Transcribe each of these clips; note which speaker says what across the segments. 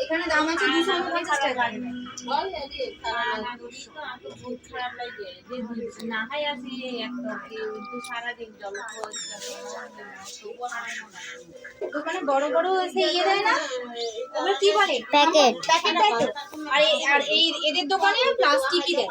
Speaker 1: এখানে দাম আছে দুশো পঞ্চাশ টাকা দোকানে বড় বড় সে ইয়ে দেয় না ওগুলো কি বলে
Speaker 2: প্যাকেট
Speaker 1: প্যাকেট দেয় তো আর এই আর এই এদের দোকানে প্লাস্টিকই দেয়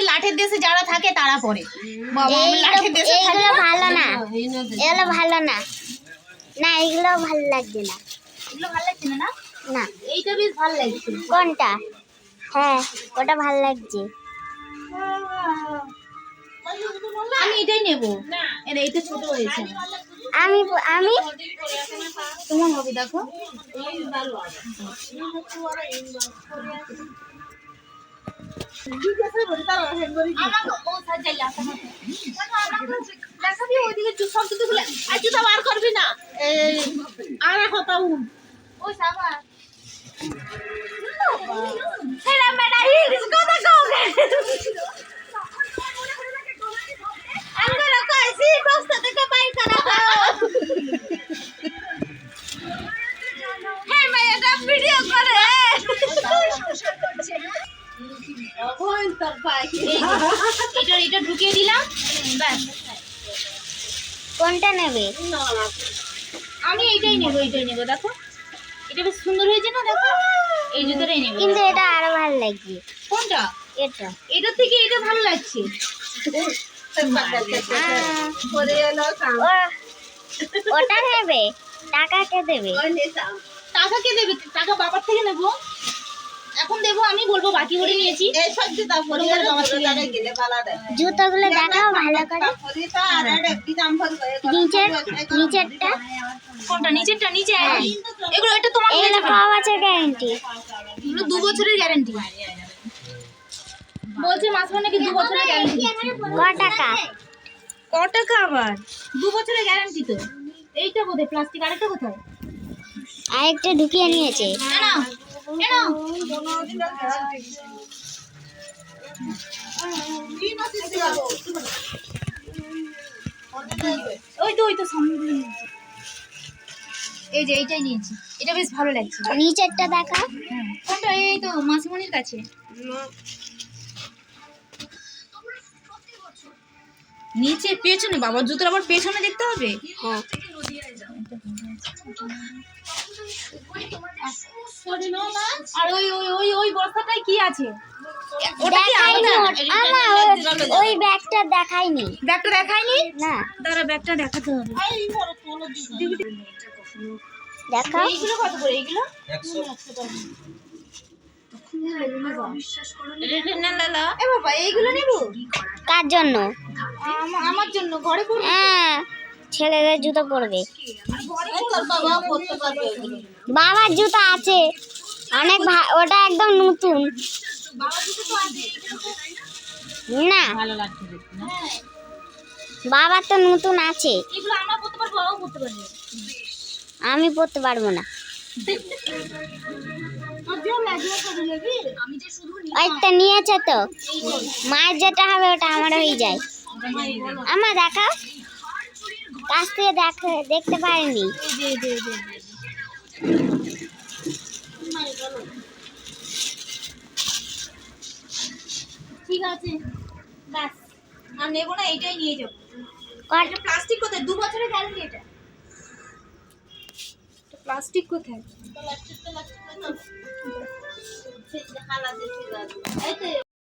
Speaker 1: সে লাঠের দেশে যারা থাকে তারা পরে লাঠের দেশে
Speaker 2: ভালো না। এগুলো ভালো না। না এগুলো ভালো লাগছে না।
Speaker 1: এগুলো ভালো লাগছে না এইটা বেশ ভালো লাগছে।
Speaker 2: কোনটা? হ্যাঁ ওটা ভালো লাগছে।
Speaker 1: আমি এটাই নেব। এইটা ছোট হয়েছে।
Speaker 2: আমি আমি?
Speaker 1: তোমার হবে দেখো। আর কথা উন ওই সাবা হেলা মেডা হিলস কথা কও আমরা কইছি বস্তা থেকে বাইর করা হ্যাঁ মেয়েটা ভিডিও করে এটা এটা ঢুকিয়ে দিলাম
Speaker 2: কোনটা নেবে
Speaker 1: আমি এইটাই নেব এইটাই নেব দেখো এটা বেশ সুন্দর হয়েছে না দেখো এই জুতোটাই নেব
Speaker 2: কিন্তু এটা আরও ভালো লাগছে
Speaker 1: কোনটা
Speaker 2: এটা
Speaker 1: এটার থেকে এটা ভালো লাগছে
Speaker 2: ওটা নেবে টাকা কে দেবে?
Speaker 1: টাকা কে দেবে? টাকা বাবার থেকে নেব। এখন দেবো আমি বলব বাকি করে নিয়েছি।
Speaker 2: জুতোগুলো দেখাও ভালো করে। নিচের নিচেরটা
Speaker 1: কোনটা? নিচেরটা? নিচে। এগুলো এটা তোমার হয়ে
Speaker 2: এগুলো
Speaker 1: যাবে
Speaker 2: ক বছর গ্যারেন্টি
Speaker 1: এগুলো দু বছরের গ্যারান্টি বলছে মাসমান নাকি দু বছরের গ্যারান্টি
Speaker 2: ক টাকা?
Speaker 1: ক টাকা? আবার? দু বছরের গ্যারান্টি তো। এইটা বোধহয় প্লাস্টিক আরেকটা কোথায়?
Speaker 2: আরেকটা ঢুকিয়ে নিয়েছে।
Speaker 1: কেন ওই তো ওই তো সামনে এই যে এইটাই নিয়েছি। এটা বেশ ভালো লাগছে।
Speaker 2: নিচেরটা দেখা।
Speaker 1: কোনটা এই তো মাসিমণির কাছে। নিচে পেছনে বাবার জুতোর আবার পেছনে দেখতে হবে?
Speaker 2: হ্যাঁ।
Speaker 1: আর ওই ওই ওই ওই বস্তাটায় কি আছে ওটা কি।
Speaker 2: আমার ওই- ব্যাগটা দেখাইনি
Speaker 1: ব্যাগটা দেখায়নি
Speaker 2: না।
Speaker 1: দাঁড়া ব্যাগটা দেখাতে হবে
Speaker 2: দেখাও
Speaker 1: এইগুলো কত করে এইগুলো এ বাবা এইগুলো নেব
Speaker 2: কার জন্য?
Speaker 1: আমার জন্য ঘরে
Speaker 2: হ্যাঁ। ছেলেদের জুতো পরবে। বাবার জুতো আছে। অনেক ওটা একদম নতুন। না। বাবার তো নতুন আছে।
Speaker 1: আমরা পড়তে পারব
Speaker 2: আমি না।
Speaker 1: আমি
Speaker 2: ওইটা নিয়েছে তো। মায়ের যেটা হবে ওটা আমার হয়ে যায়। আমার দেখাও। কাছ থেকে দেখ দেখতে পারিনি।
Speaker 1: ঠিক আছে ব্যাস। আর নেব না এইটাই নিয়ে যাব।
Speaker 2: কট
Speaker 1: প্লাস্টিক কোথায়? দু বছরের গ্যারান্টি এটা। প্লাস্টিক কোথায়?